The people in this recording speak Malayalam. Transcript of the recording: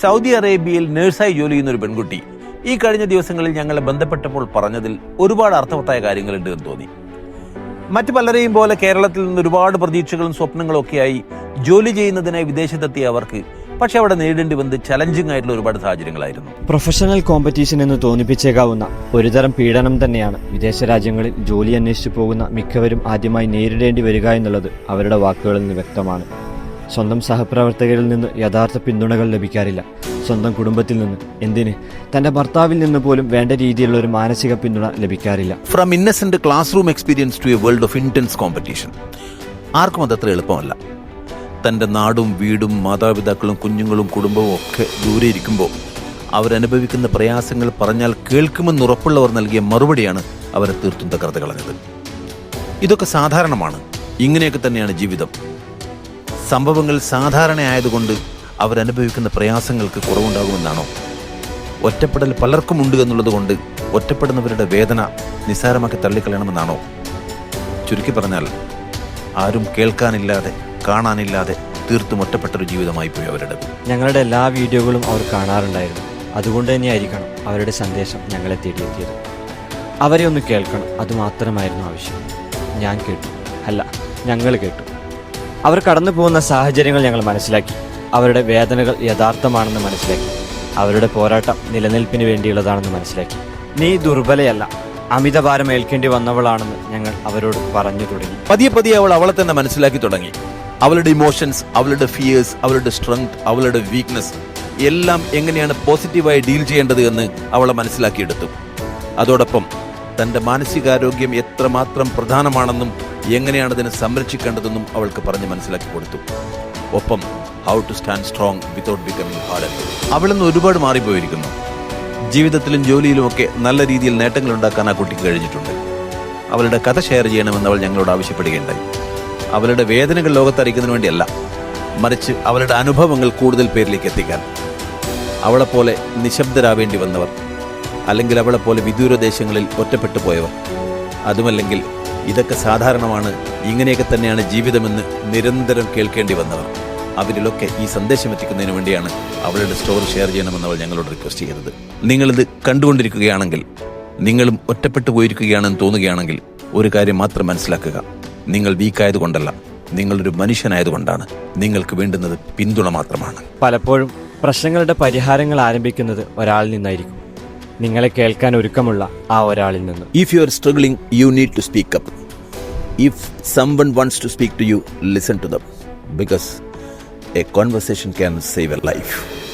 സൗദി അറേബ്യയിൽ നഴ്സായി ജോലി ചെയ്യുന്ന ഒരു പെൺകുട്ടി. ഈ കഴിഞ്ഞ ദിവസങ്ങളിൽ ഞങ്ങളെ ബന്ധപ്പെട്ടപ്പോൾ പറഞ്ഞതിൽ ഒരുപാട് അർത്ഥവത്തായ കാര്യങ്ങളുണ്ട് എന്ന് തോന്നി. മറ്റു പലരെയും പോലെ കേരളത്തിൽ നിന്ന് ഒരുപാട് പ്രതീക്ഷകളും സ്വപ്നങ്ങളും ഒക്കെയായി ജോലി ചെയ്യുന്നതിനായി വിദേശത്തെത്തിയ അവർക്ക് പക്ഷെ അവിടെ നേരിടേണ്ടി വന്നത് ചലഞ്ചിങ് ആയിട്ടുള്ള ഒരുപാട് സാഹചര്യങ്ങളായിരുന്നു. പ്രൊഫഷണൽ കോമ്പറ്റീഷൻ എന്ന് തോന്നിപ്പിച്ചേക്കാവുന്ന ഒരുതരം പീഡനം തന്നെയാണ് വിദേശ രാജ്യങ്ങളിൽ ജോലി അന്വേഷിച്ചു പോകുന്ന മിക്കവരും ആദ്യമായി നേരിടേണ്ടി വരിക എന്നുള്ളത് അവരുടെ വാക്കുകളിൽ നിന്ന് വ്യക്തമാണ്. സ്വന്തം സഹപ്രവർത്തകരിൽ നിന്ന് യഥാർത്ഥ പിന്തുണകൾ ലഭിക്കാറില്ല. സ്വന്തം കുടുംബത്തിൽ നിന്ന്. എന്തിന്? തന്റെ ഭർത്താവിൽ നിന്ന് പോലും വേണ്ട രീതിയിലുള്ള ഒരു മാനസിക പിന്തുണ ലഭിക്കാറില്ല. From innocent classroom experience to a world of intense competition ആർക്കും അതത്ര എളുപ്പമല്ല. തന്റെ നാടും വീടും മാതാപിതാക്കളും കുഞ്ഞുങ്ങളും കുടുംബവും ഒക്കെ ദൂരെ ഇരിക്കുമ്പോൾ അവരനുഭവിക്കുന്ന പ്രയാസങ്ങൾ പറഞ്ഞാൽ കേൾക്കുമെന്ന് ഉറപ്പുള്ളവർ നൽകിയ മറുപടിയാണ് അവരെ തീർത്തും തകർത്ത് കളഞ്ഞത്. ഇതൊക്കെ സാധാരണമാണ്. ഇങ്ങനെയൊക്കെ തന്നെയാണ് ജീവിതം. സംഭവങ്ങൾ സാധാരണയായതുകൊണ്ട് അവരനുഭവിക്കുന്ന പ്രയാസങ്ങൾക്ക് കുറവുണ്ടാകുമെന്നാണോ? ഒറ്റപ്പെടൽ പലർക്കും ഉണ്ട് എന്നുള്ളതുകൊണ്ട് ഒറ്റപ്പെടുന്നവരുടെ വേദന നിസ്സാരമാക്കി തള്ളിക്കളയണമെന്നാണോ? ചുരുക്കി പറഞ്ഞാൽ ആരും കേൾക്കാനില്ലാതെ കാണാനില്ലാതെ തീർത്തും ഒറ്റപ്പെട്ടൊരു ജീവിതമായി പോയി അവരുടെ. ഞങ്ങളുടെ എല്ലാ വീഡിയോകളും അവർ കാണാറുണ്ടായിരുന്നു. അതുകൊണ്ട് തന്നെയായിരിക്കണം അവരുടെ സന്ദേശം ഞങ്ങളെ തേടിയെത്തിയത്. അവരെ ഒന്ന് കേൾക്കണം അതുമാത്രമായിരുന്നു ആവശ്യം. ഞാൻ കേട്ടു. അല്ല ഞങ്ങൾ കേട്ടു. അവർ കടന്നു പോകുന്ന സാഹചര്യങ്ങൾ ഞങ്ങൾ മനസ്സിലാക്കി. അവരുടെ വേദനകൾ യഥാർത്ഥമാണെന്ന് മനസ്സിലാക്കി. അവരുടെ പോരാട്ടം നിലനിൽപ്പിന് വേണ്ടിയുള്ളതാണെന്ന് മനസ്സിലാക്കി. നീ ദുർബലയല്ല. അമിതഭാരം ഏൽക്കേണ്ടി വന്നവളാണെന്ന് ഞങ്ങൾ അവരോട് പറഞ്ഞു തുടങ്ങി. പതിയെ പതിയെ അവൾ അവളെ തന്നെ മനസ്സിലാക്കി തുടങ്ങി. അവളുടെ ഇമോഷൻസ് അവളുടെ ഫിയേഴ്സ് അവളുടെ സ്ട്രെങ്ത് അവളുടെ വീക്ക്നെസ് എല്ലാം എങ്ങനെയാണ് പോസിറ്റീവായി ഡീൽ ചെയ്യേണ്ടത് എന്ന് അവളെ മനസ്സിലാക്കിയെടുത്തു. അതോടൊപ്പം തന്റെ മാനസികാരോഗ്യം എത്രമാത്രം പ്രധാനമാണെന്നും എങ്ങനെയാണ് അതിനെ സംരക്ഷിക്കേണ്ടതെന്നും അവൾക്ക് പറഞ്ഞ് മനസ്സിലാക്കി കൊടുത്തു. ഒപ്പം how to stand strong without becoming hard അവളിന്ന് ഒരുപാട് മാറിപ്പോയിരിക്കുന്നു. ജീവിതത്തിലും ജോലിയിലുമൊക്കെ നല്ല രീതിയിൽ നേട്ടങ്ങൾ ഉണ്ടാക്കാൻ ആ കുട്ടിക്ക് കഴിഞ്ഞിട്ടുണ്ട്. അവളുടെ കഥ ഷെയർ ചെയ്യണമെന്ന് അവൾ ഞങ്ങളോട് ആവശ്യപ്പെടുകയുണ്ടായി. അവളുടെ വേദനകൾ ലോകത്തറിയിക്കുന്നതിന് വേണ്ടിയല്ല മറിച്ച് അവളുടെ അനുഭവങ്ങൾ കൂടുതൽ പേരിലേക്ക് എത്തിക്കാൻ. അവളെപ്പോലെ നിശബ്ദരാവേണ്ടി വന്നവർ അല്ലെങ്കിൽ അവളെപ്പോലെ വിദൂര ദേശങ്ങളിൽ ഒറ്റപ്പെട്ടു പോയവർ അതുമല്ലെങ്കിൽ ഇതൊക്കെ സാധാരണമാണ്. ഇങ്ങനെയൊക്കെ തന്നെയാണ് ജീവിതമെന്ന് നിരന്തരം കേൾക്കേണ്ടി വന്നവർ. അവരിലൊക്കെ ഈ സന്ദേശം എത്തിക്കുന്നതിന് വേണ്ടിയാണ് അവളുടെ സ്റ്റോറി ഷെയർ ചെയ്യണമെന്ന് അവൾ ഞങ്ങളോട് റിക്വസ്റ്റ് ചെയ്തത്. നിങ്ങളിത് കണ്ടുകൊണ്ടിരിക്കുകയാണെങ്കിൽ നിങ്ങളും ഒറ്റപ്പെട്ടു പോയിരിക്കുകയാണെന്ന് തോന്നുകയാണെങ്കിൽ ഒരു കാര്യം മാത്രം മനസ്സിലാക്കുക. നിങ്ങൾ വീക്കായതുകൊണ്ടല്ല നിങ്ങളൊരു മനുഷ്യനായതുകൊണ്ടാണ്. നിങ്ങൾക്ക് വേണ്ടുന്നത് പിന്തുണ മാത്രമാണ്. പലപ്പോഴും പ്രശ്നങ്ങളുടെ പരിഹാരങ്ങൾ ആരംഭിക്കുന്നത് ഒരാളിൽ നിന്നായിരിക്കും. നിങ്ങളെ കേൾക്കാൻ ഒരുക്കമുള്ള ആ ഒരാളിൽ നിന്ന്. If you are struggling you need to speak up. If someone wants to speak to you, listen to them. Because a conversation can save a life.